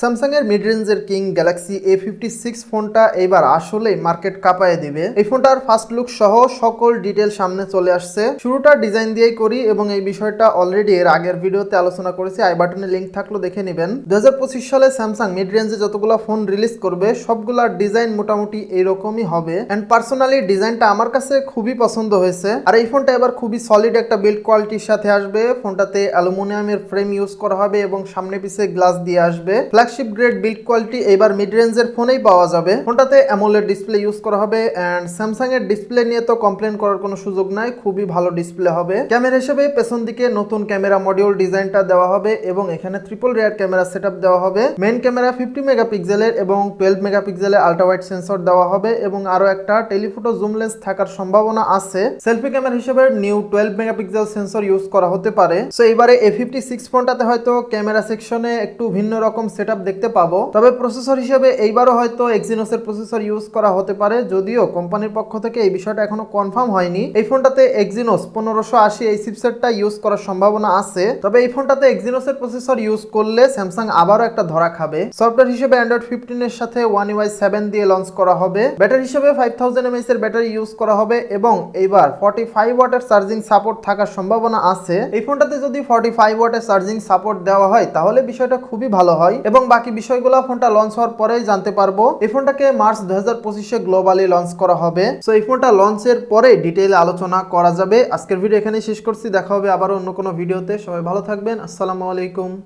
Samsung এর mid রেঞ্জের king Galaxy A fifty six ফোনটা এবার আসলেই মার্কেট কাঁপায় দিবে। এই ফোনটার ফার্স্ট লুক সহ সকল ডিটেল সামনে চলে আসছে। শুরুটা ডিজাইন দিয়েই করি এবং এই বিষয়টা অলরেডি এর আগের ভিডিওতে আলোচনা করেছি। আই বাটনে লিঙ্ক থাকল, দেখে নেবেন। দুই হাজার পঁচিশ সালে স্যামসাং মিড রেঞ্জে যতগুলো ফোন রিলিজ করবে সবগুলার ডিজাইন মোটামুটি এইরকমই হবে। অ্যান্ড পার্সোনালি ডিজাইনটা আমার কাছে খুবই পছন্দ হয়েছে। আর এই ফোনটা এবার খুবই সলিড একটা বিল্ড কোয়ালিটির সাথে আসবে। ফোনটাতে অ্যালুমিনিয়ামের ফ্রেম ইউজ করা হবে এবং সামনে পিছে গ্লাস দিয়ে আসবে। ফ্ল্যাগশিপ গ্রেড বিল্ড কোয়ালিটি এবার মিড রেঞ্জের ফোনেই পাওয়া যাবে। ফোনটাতে অ্যামোলেড ডিসপ্লে ইউজ করা হবে অ্যান্ড স্যামসাং এর ডিসপ্লে নিয়ে তো কমপ্লেন করার কোনো সুযোগ নাই, খুবই ভালো ডিসপ্লে হবে। ক্যামেরা হিসেবে পেছন দিকে নতুন ক্যামেরা মডিউল ডিজাইনটা দেওয়া হবে এবং এখানে ট্রিপল রেয়ার ক্যামেরা সেটআপ দেওয়া হবে। মেইন ক্যামেরা ফিফটি মেগাপিক্সেলের এবং টুয়েলভ মেগাপিক্সেলের আল্ট্রা ওয়াইড সেন্সর দেওয়া হবে এবং আরও একটা টেলিফোটো জুম লেন্স থাকার সম্ভাবনা আছে। সেলফি ক্যামেরা হিসেবে new twelve megapixel sensor use করা হতে পারে। সো এবারে এ ফিফটি সিক্স ফোনটাতে হয়তো ক্যামেরা সেকশনে একটু ভিন্ন রকম সেটআপ দেখতে পাবো। তবে প্রসেসর হিসেবে এইবারও হয়তো এক্সিনোসের প্রসেসর ইউজ করা হতে পারে, যদিও কোম্পানির পক্ষ থেকে এই বিষয়টা এখনও কনফার্ম হয়নি। এই ফোনটাতে এক্সিনোস পনেরোশো আশি এই চিপসেটটা ইউজ করার সম্ভাবনা আছে। তবে এই ফোনটাতে এক্সিনোসের প্রসেসর ইউজ করলে স্যামসাং আবারও একটা ধরা খাবে। সফটওয়্যার হিসেবে অ্যান্ড্রয়েড ফিফটিন এর সাথে ওয়ান ইউআই সেভেন দিয়ে লঞ্চ করা হবে। ব্যাটারি হিসেবে ফাইভ থাউজেন্ড এমএস এর ব্যাটারি ইউজ করা হবে এবং এইবার ফর্টি ফাইভ ওয়াটের চার্জিং সাপোর্ট থাকার সম্ভাবনা আছে। এই ফোনটাতে যদি ফর্টি ফাইভ ওয়াটের চার্জিং সাপোর্ট দেওয়া হয়, তাহলে বিষয়টা খুবই ভালো হয় এবং বাকি বিষয়গুলো ফোনটা লঞ্চ হওয়ার পরেই জানতে পারব। এই ফোনটাকে মার্চ দু হাজার পঁচিশে গ্লোবালি লঞ্চ করা হবে। সো এই ফোনটা লঞ্চের পরে ডিটেইল আলোচনা করা যাবে। আজকের ভিডিও এখানে শেষ করছি। দেখা হবে আবার অন্য কোনো ভিডিওতে সবাই ভালো থাকবেন। আসসালামু আলাইকুম।